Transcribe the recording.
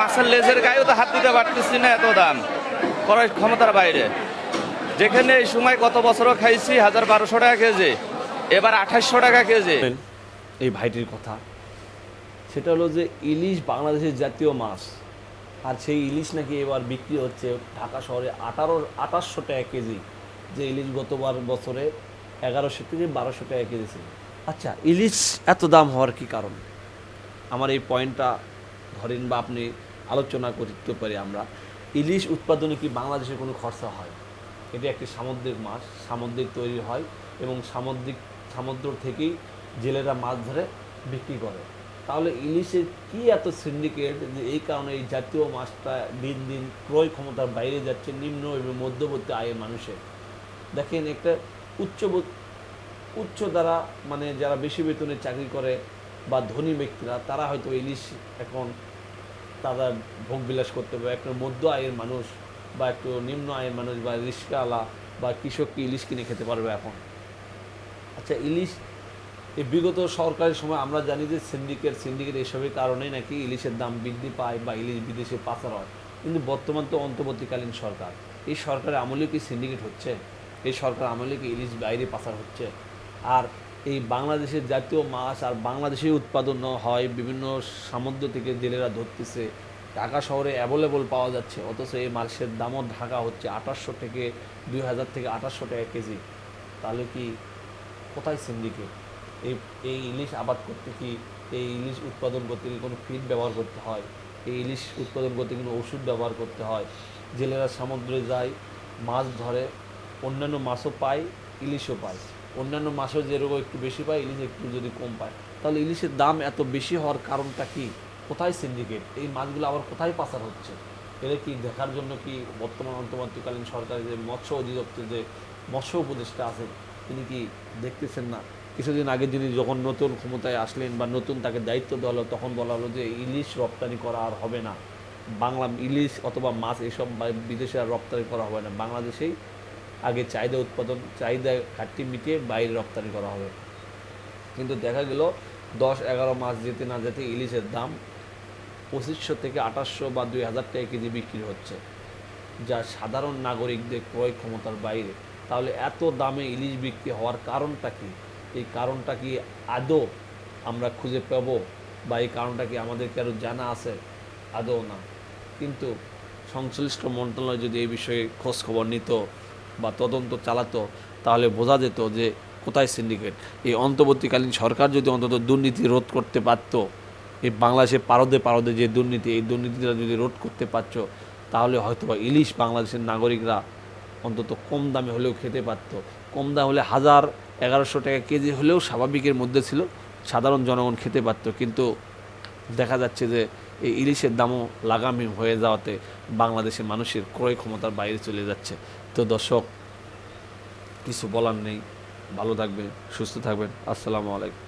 মাছের লেজের গায়েও তো হাত দিতে পারতেছি না এত দাম। করার ক্ষমতার বাইরে। যেখানে এই সময় গত বছরও খাইছি হাজার বারোশো টাকা কেজি, এবার আঠাশশো টাকা কেজি। এই ভাইটির কথা। সেটা হলো যে ইলিশ বাংলাদেশের জাতীয় মাছ। আর সেই ইলিশ নাকি এবার বিক্রি হচ্ছে ঢাকা শহরে আঠারো, আঠাশশো টাকা কেজি। যে ইলিশ গতবার বছরে এগারোশো থেকে বারোশো টাকা কেজি ছিল। আচ্ছা ইলিশ এত দাম হওয়ার কি কারণ? আমার এই পয়েন্টটা ধরেন বা আপনি আলোচনা করতে পারি আমরা। ইলিশ উৎপাদনে কি বাংলাদেশের কোনো খরচা হয়? এটি একটি সামুদ্রিক মাছ, সামুদ্রিক তৈরি হয় এবং সামুদ্রিক, সমুদ্র থেকেই জেলেরা মাছ ধরে বিক্রি করে। তাহলে ইলিশের কি এত সিন্ডিকেট যে এই কারণে এই জাতীয় মাছটা দিন দিন ক্রয় ক্ষমতার বাইরে যাচ্ছে, নিম্ন এবং মধ্যবর্তী আয়ের মানুষের দেখেন একটা উচ্চ উচ্চ দ্বারা মানে যারা বেশি বেতনে চাকরি করে বা ধনী ব্যক্তিরা, তারা হয়তো ইলিশ এখন তারা ভোগ বিলাস করতে পারে একটা মধ্য আয়ের মানুষ বা একটু নিম্ন আয়ের মানুষ বা রিক্সাওয়ালা বা কৃষক কি ইলিশ কিনে খেতে পারবে এখন? আচ্ছা ইলিশ এই বিগত সরকারের সময় আমরা জানি যে সিন্ডিকেট সিন্ডিকেট এসবের কারণেই নাকি ইলিশের দাম বৃদ্ধি পায় বা ইলিশ বিদেশে পাচার হয়। কিন্তু বর্তমান তো অন্তর্বর্তীকালীন সরকার। এই সরকারের আমলে কি সিন্ডিকেট হচ্ছে? এই সরকার আমলে কি ইলিশ বাইরে পাচার হচ্ছে? আর এই বাংলাদেশের জাতীয় মাছ আর বাংলাদেশে উৎপাদন হয় বিভিন্ন সামুদ্র থেকে জেলেরা ধরতেছে। ঢাকা শহরে অ্যাভেলেবল পাওয়া যাচ্ছে, অথচ এই মাছের দামও ঢাকা হচ্ছে আঠাশশো থেকে দুই হাজার থেকে আঠাশশো টাকা কেজি। তাহলে কি কোথায় সিন্ডিকেট এই এই ইলিশ আবাদ করতে কি এই ইলিশ উৎপাদন করতে কি কোনো ফিড ব্যবহার করতে হয়? এই ইলিশ উৎপাদন করতে কোনো ওষুধ ব্যবহার করতে হয়? জেলেরা সমুদ্রে যায়, মাছ ধরে, অন্যান্য মাছও পায়, ইলিশও পায়। অন্যান্য মাছও যেরকম একটু বেশি পায়, ইলিশ একটু যদি কম পায়। তাহলে ইলিশের দাম এত বেশি হওয়ার কারণটা কি? কোথায় সিন্ডিকেট এই মাছগুলো আবার কোথায় পাচার হচ্ছে? এরা কি দেখার জন্য কি বর্তমান অন্তর্বর্তীকালীন সরকারের যে মৎস্য অধিদপ্তর, যে মৎস্য উপদেষ্টা আছেন, তিনি কি দেখতেছেন না? কিছুদিন আগে যিনি যখন নতুন ক্ষমতায় আসলেন বা নতুন তাকে দায়িত্ব দেওয়া হলো, তখন বলা হলো যে ইলিশ রপ্তানি করা আর হবে না। বাংলা ইলিশ অথবা মাছ এসব বিদেশে আর রপ্তানি করা হবে না। বাংলাদেশেই আগে চাহিদা উৎপাদন, চাহিদা ঘাটতি মিটিয়ে বাইরে রপ্তানি করা হবে। কিন্তু দেখা গেল দশ, এগারো মাস যেতে না যেতে ইলিশের দাম পঁচিশশো থেকে আঠাশশো বা দুই হাজার টাকা কেজি বিক্রি হচ্ছে। যা সাধারণ নাগরিকদের ক্রয় ক্ষমতার বাইরে। তাহলে এত দামে ইলিশ বিক্রি হওয়ার কারণটা কি? এই কারণটা কি আদৌ আমরা খুঁজে পাবো? বা এই কারণটা কি আমাদের কারও জানা আছে? আদৌ না। কিন্তু সংশ্লিষ্ট মন্ত্রণালয় যদি এই বিষয়ে খোঁজ খবর নিত বা তদন্ত চালাতো, তাহলে বোঝা যেত যে কোথায় সিন্ডিকেট এই অন্তর্বর্তীকালীন সরকার যদি অন্তত দুর্নীতি রোধ করতে পারতো, এই বাংলাদেশে পারদে পারদে যে দুর্নীতি, এই দুর্নীতিটা যদি রোধ করতে পারছ তাহলে হয়তো বা ইলিশ বাংলাদেশের নাগরিকরা অন্তত কম দামে হলেও খেতে পারতো। কম দাম হলে হাজার এগারোশো টাকা কেজি হলেও স্বাভাবিকের মধ্যে ছিল, সাধারণ জনগণ খেতে পারতো। কিন্তু দেখা যাচ্ছে যে এই ইলিশের দামও লাগামহীন হয়ে যাওয়াতে বাংলাদেশে মানুষের ক্রয় ক্ষমতার বাইরে চলে যাচ্ছে। তো দর্শক, কিছু বলার নেই। ভালো থাকবেন, সুস্থ থাকবেন। আসসালামু আলাইকুম।